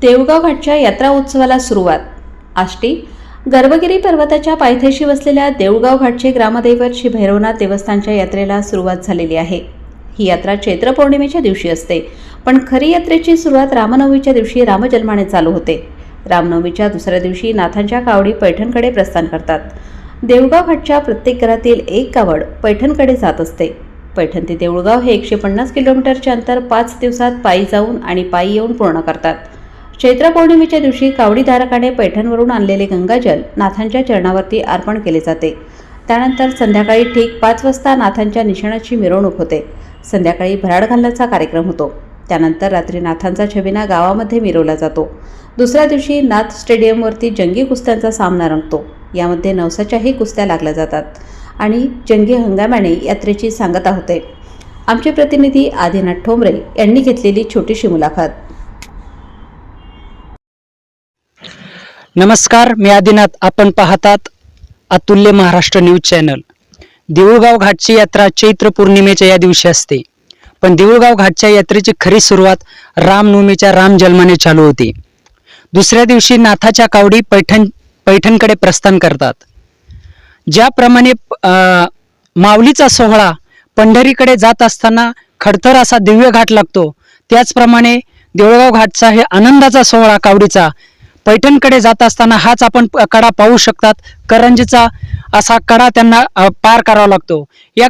देवगाव घाटच्या यात्रा उत्सवाला सुरुवात. आष्टी गर्भगिरी पर्वताच्या पायथ्याशी वसलेल्या देऊळगाव घाटचे ग्रामदैवत श्री भैरवनाथ देवस्थानच्या यात्रेला सुरुवात झालेली आहे. ही यात्रा चैत्र पौर्णिमेच्या दिवशी असते पण खरी यात्रेची सुरुवात रामनवमीच्या दिवशी रामजन्माने चालू होते. रामनवमीच्या दुसऱ्या दिवशी नाथांच्या कावडी पैठणकडे प्रस्थान करतात. देऊळगाव घाटच्या प्रत्येक घरातील एक कावड पैठणकडे जात असते. पैठण ते देऊळगाव हे एकशे पन्नास किलोमीटरचे अंतर पाच दिवसात पायी जाऊन आणि पायी येऊन पूर्ण करतात. चैत्र पौर्णिमेच्या दिवशी कावडीधारकाने पैठणवरून आणलेले गंगाजल नाथांच्या चरणावरती अर्पण केले जाते. त्यानंतर संध्याकाळी ठीक पाच वाजता नाथांच्या निशाणाची मिरवणूक होते. संध्याकाळी भराड घालण्याचा कार्यक्रम होतो. त्यानंतर रात्री नाथांचा छबिना गावामध्ये मिरवला जातो. दुसऱ्या दिवशी नाथ स्टेडियमवरती जंगी कुस्त्यांचा सामना रंगतो. यामध्ये नवसाच्याही कुस्त्या लागल्या जातात आणि जंगी हंगामाने यात्रेची सांगता होते. आमचे प्रतिनिधी आदिनाथ ठोंबरे यांनी घेतलेली छोटीशी मुलाखत. नमस्कार मी आदिनाथ. आपण पाहतात अतुल्य महाराष्ट्र न्यूज चॅनल. देऊळगाव घाटची यात्रा चैत्र पौर्णिमेच्या या दिवशी असते. पण देऊळगाव घाटच्या यात्रेची खरी सुरुवात रामनवमीच्या राम जन्माने चालू होती. दुसऱ्या दिवशी नाथाच्या कावडी पैठण पैठणकडे प्रस्थान करतात. ज्याप्रमाणे अं, माऊलीचा सोहळा पंढरीकडे जात असताना खडतर असा दिव्य घाट लागतो त्याचप्रमाणे देऊळगाव घाटचा हे आनंदाचा सोहळा कावडीचा पैठणकडे जात असताना हाच आपण कडा पाहू शकतात. करंजीचा असा कडा त्यांना पार करावा लागतो. या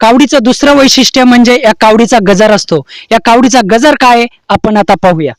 कावडीचं दुसरं वैशिष्ट्य म्हणजे या कावडीचा गजर असतो. या कावडीचा गजर काय आहे, आपण आता पाहूया.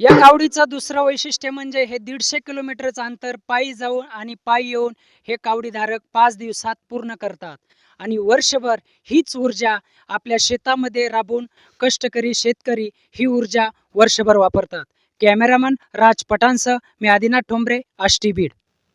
या कावडीचं दुसरं वैशिष्ट्य म्हणजे हे दीडशे किलोमीटरचं अंतर पायी जाऊन आणि पायी येऊन हे कावडीधारक पाच दिवसात पूर्ण करतात. आणि वर्षभर हीच ऊर्जा आपल्या शेतामध्ये राबून कष्टकरी शेतकरी ही ऊर्जा वर्षभर वापरतात. कॅमेरामन राज पटांसह मी आदिनाथ ठोंबरे आष्टी बीड.